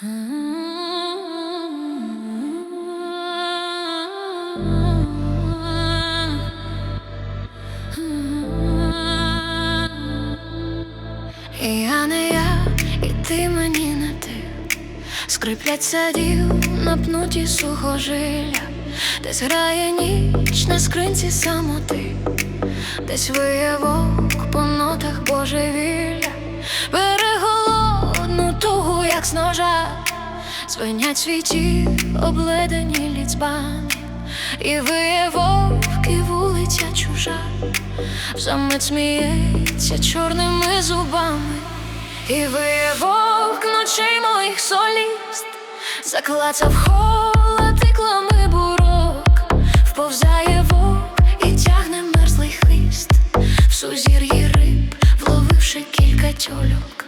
Я не я, і ти мені не ти. Скриплять садів, напнуті сухожилля, десь грає ніч на скринці самоти, десь виявок по нотах божевілля, звенять світі, обледені ліцьбами, і виє вовк, вулиця чужа, Замить сміється чорними зубами, і виє вовк ночей моїх соліст, заклацав холод іклами бурок, вповзає вовк і тягне мерзлий хвіст, в сузір'ї риб, вловивши кілька тьольок.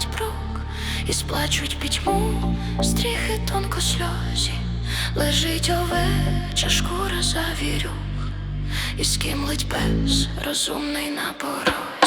перепалить брук І сплачуть пітьму. Стріхи тонко сльозі. Лежить овеча шкура за вірюх. І скимлить пес розумний на порозі